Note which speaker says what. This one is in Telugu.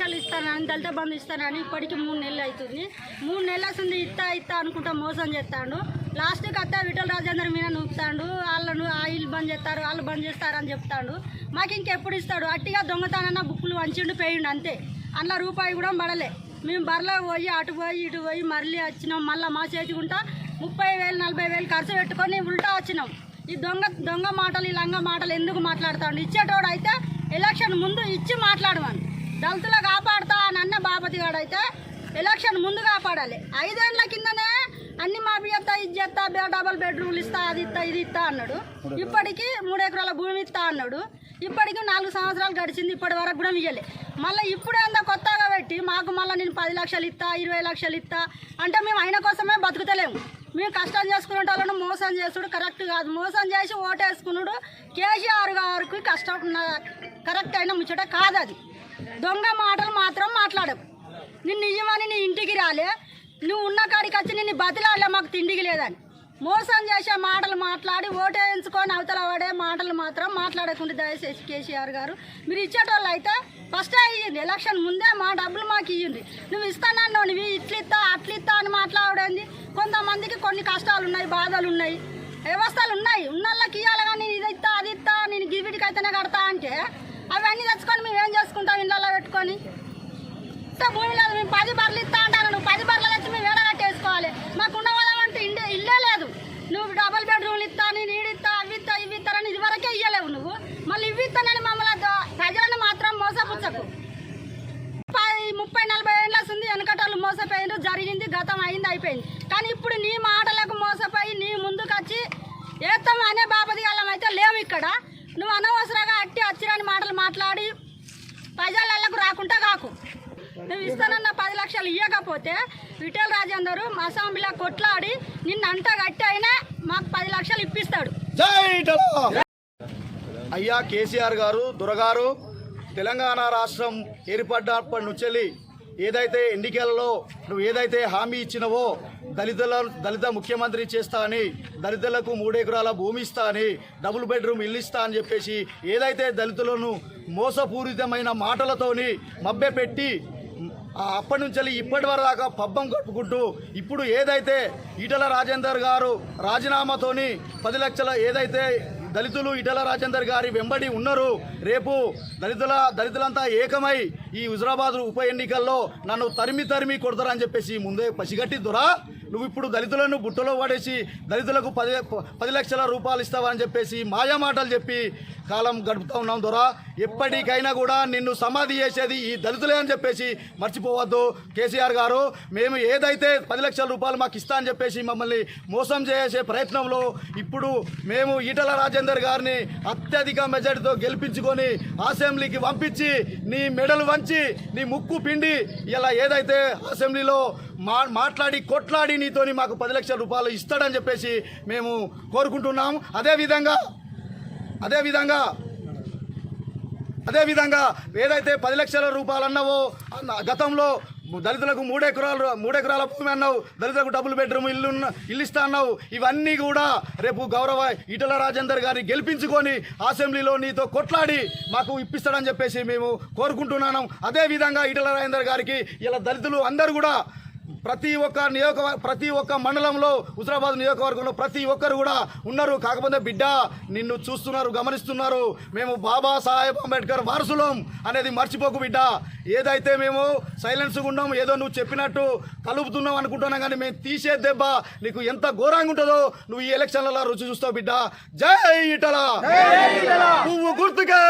Speaker 1: లక్షలు ఇస్తానని దళిత బంధు ఇస్తానని ఇప్పటికి మూడు నెలలు అవుతుంది. మూడు నెలల వస్తుంది ఇస్తా ఇస్తా అనుకుంటా మోసం చేస్తాడు. లాస్ట్కి అత్త విఠల రాజేందర్ మీద నూపుతాడు. వాళ్ళను ఆయిల్ బంద్ చేస్తారు వాళ్ళు బంద్ చేస్తారని చెప్తాడు. మాకు ఇంకెప్పుడు ఇస్తాడు? అట్టిగా దొంగతానన్న బుక్కులు వంచిండు పోయిండు అంతే. అందులో రూపాయి కూడా పడలే. మేము బర్లో పోయి అటు పోయి ఇటు పోయి మళ్ళీ వచ్చినాం. మళ్ళీ మా చేతికుంటా ముప్పై వేలు నలభై వేలు ఖర్చు పెట్టుకొని ఉల్టా వచ్చినాం. ఈ దొంగ దొంగ మాటలు ఈ లంగ మాటలు ఎందుకు మాట్లాడుతాడు? ఇచ్చేటోడు అయితే ఎలక్షన్ ముందు ఇచ్చి మాట్లాడమని. దళితులు కాపాడుతా అని అన్న బాపతి అయితే ఎలక్షన్ ముందు కాపాడాలి. ఐదేళ్ళ కిందనే అన్ని మాఫీ చేస్తా ఇది చేస్తా డబల్ బెడ్రూమ్లు ఇస్తా అది ఇస్తా ఇది ఇస్తా అన్నాడు. ఇప్పటికి మూడు ఎకరాల భూమి ఇస్తా అన్నాడు. ఇప్పటికి నాలుగు సంవత్సరాలు గడిచింది ఇప్పటి వరకు కూడా ఇయ్యలే మళ్ళీ ఇప్పుడు ఏందో కొత్తగా పెట్టి మాకు మళ్ళీ నేను పది లక్షలు ఇస్తా ఇరవై లక్షలు ఇస్తా అంటే మేము ఆయన కోసమే బతుకుతలేము. మేము కష్టం చేసుకునే వాళ్ళను మోసం చేసుడు కరెక్ట్ కాదు. మోసం చేసి ఓటేసుకున్నాడు కేసీఆర్ గారికి కష్టం కరెక్ట్ అయిన ముచ్చట కాదు అది దొంగ మాటలు మాత్రం మాట్లాడవు. నిన్ను ఇయ్యమని నీ ఇంటికి రాలే. నువ్వు ఉన్న కాడికి వచ్చి నిన్ను బతిలాడలే మాకు తిండికి లేదని. మోసం చేసే మాటలు మాట్లాడి ఓటేయించుకొని అవతల పడే మాటలు మాత్రం మాట్లాడకుండా దయచేసి కేసీఆర్ గారు. మీరు ఇచ్చేటోళ్ళు అయితే ఫస్ట్ ఇయ్యండి. ఎలక్షన్ ముందే మా డబ్బులు మాకు ఇయ్యింది నువ్వు ఇస్తానన్నావు నువ్వు ఇట్లిస్తా ఇస్తా ఇస్తా అని మాట్లాడేది. కొంతమందికి కొన్ని కష్టాలు ఉన్నాయి బాధలు ఉన్నాయి. వ్యవస్థలు ఉన్నాయి. ఉన్నోళ్ళకి ఇవ్వాలి కానీ ఇది ఇస్తా అది ఇస్తా నేను గివిటికి అయితేనే కడతా అంటే అవన్నీ తెచ్చుకొని మేము ఏం చేసుకుంటాం ఇళ్ళల్లో పెట్టుకొని? ఇంత భూమి లేదు మేము పది బర్రెలు ఇస్తా అంటాను నువ్వు. పది బర్రెలు తెచ్చి మేము వేడ కట్టేసుకోవాలి మాకు ఉండవలం ఇండే ఇల్లే లేదు. నువ్వు డబుల్ బెడ్రూమ్లు ఇస్తా నేను ఈడు ఇస్తా అవి ఇస్తా ఇవి ఇస్తారని ఇదివరకే ఇయ్యలేవు నువ్వు. మళ్ళీ ఇవి ఇస్తానని మమ్మల్ని ప్రజలను మాత్రం మోసపుచ్చకు. ముప్పై ముప్పై నలభై ఏళ్ళ ఉంది వెనకటలు మోసపోయిండ్రు జరిగింది గతం అయింది అయిపోయింది. కానీ ఇప్పుడు నీ మాటలకు మోసపోయి నీ ముందుకు వచ్చి ఏత్తం అనే బాపది అయితే లేవు ఇక్కడ. నువ్వు అనవసరంగా అట్టి అచ్చిరాని మాటలు మాట్లాడి ప్రజలకు రాకుండా కాకు. నువ్వు ఇస్తానన్న పది లక్షలు ఇవ్వకపోతే విఠల్ మా అసెంబ్లీలో కొట్లాడి నిన్ను అంట గట్టి అయినా మాకు పది లక్షలు ఇప్పిస్తాడు.
Speaker 2: అయ్యా కేసీఆర్ గారు దొరగారు తెలంగాణ రాష్ట్రం ఏర్పడ్డప్పటి నుంచి ఏదైతే ఎన్నికలలో నువ్వు ఏదైతే హామీ ఇచ్చినవో దళితుల దళిత ముఖ్యమంత్రి చేస్తా అని దళితులకు మూడెకరాల భూమి ఇస్తా అని డబుల్ బెడ్రూమ్ ఇల్లు ఇస్తా అని చెప్పేసి ఏదైతే దళితులను మోసపూరితమైన మాటలతోని మభ్యపెట్టి అప్పటి నుంచి ఇప్పటి వరకు దాకా పబ్బం కట్టుకుంటూ ఇప్పుడు ఏదైతే ఈటల రాజేందర్ గారు రాజీనామాతోని పది లక్షల ఏదైతే దళితులు ఇటల రాజేందర్ గారి వెంబడి ఉన్నారు రేపు దళితుల దళితులంతా ఏకమై ఈ హుజరాబాద్ ఉప ఎన్నికల్లో నన్ను తరిమి తరిమి కొడతారని చెప్పేసి ముందే పసిగట్టి దొరా. నువ్వు ఇప్పుడు దళితులను బుట్టలో పడేసి దళితులకు పది పది లక్షల రూపాయలు ఇస్తావని చెప్పేసి మాయా మాటలు చెప్పి కాలం గడుపుతా ఉన్నాం దొరా. ఎప్పటికైనా కూడా నిన్ను సమాధి చేసేది ఈ దళితులే అని చెప్పేసి మర్చిపోవద్దు. కేసీఆర్ గారు మేము ఏదైతే పది లక్షల రూపాయలు మాకు ఇస్తా అని చెప్పేసి మమ్మల్ని మోసం చేసే ప్రయత్నంలో ఇప్పుడు మేము ఈటల రాజేందర్ గారిని అత్యధిక మెజార్టీతో గెలిపించుకొని అసెంబ్లీకి పంపించి నీ మెడలు వంచి నీ ముక్కు పిండి ఇలా ఏదైతే అసెంబ్లీలో మా మాట్లాడి కొట్లాడి నీతోని మాకు పది లక్షల రూపాయలు ఇస్తాడని చెప్పేసి మేము కోరుకుంటున్నాము. అదేవిధంగా అదేవిధంగా అదేవిధంగా ఏదైతే పది లక్షల రూపాయలు అన్నావో గతంలో దళితులకు మూడెకరాలు మూడెకరాల భూమి అన్నావు దళితులకు డబుల్ బెడ్రూమ్ ఇల్లు ఇల్లు ఇస్తా అన్నావు ఇవన్నీ కూడా రేపు గౌరవ ఈటల రాజేందర్ గారిని గెలిపించుకొని అసెంబ్లీలో నీతో కొట్లాడి మాకు ఇప్పిస్తాడని చెప్పేసి మేము కోరుకుంటున్నాను. అదేవిధంగా ఈటల రాజేందర్ గారికి ఇలా దళితులు అందరూ కూడా ప్రతి ఒక్క నియోజక ప్రతి ఒక్క మండలంలో హుజరాబాద్ నియోజకవర్గంలో ప్రతి ఒక్కరు కూడా ఉన్నారు. కాకపోతే బిడ్డ నిన్ను చూస్తున్నారు గమనిస్తున్నారు. మేము బాబా సాహెబ్ అంబేద్కర్ వారసులం అనేది మర్చిపోకు బిడ్డ. ఏదైతే మేము సైలెన్స్గా ఉన్నాం ఏదో నువ్వు చెప్పినట్టు కలుపుతున్నాం అనుకుంటున్నాం కానీ మేము తీసే దెబ్బ నీకు ఎంత ఘోరంగా ఉంటుందో నువ్వు ఈ ఎలక్షన్లలో రుచి చూస్తావు బిడ్డ. జై ఇటల! పువ్వు గుర్తుకే!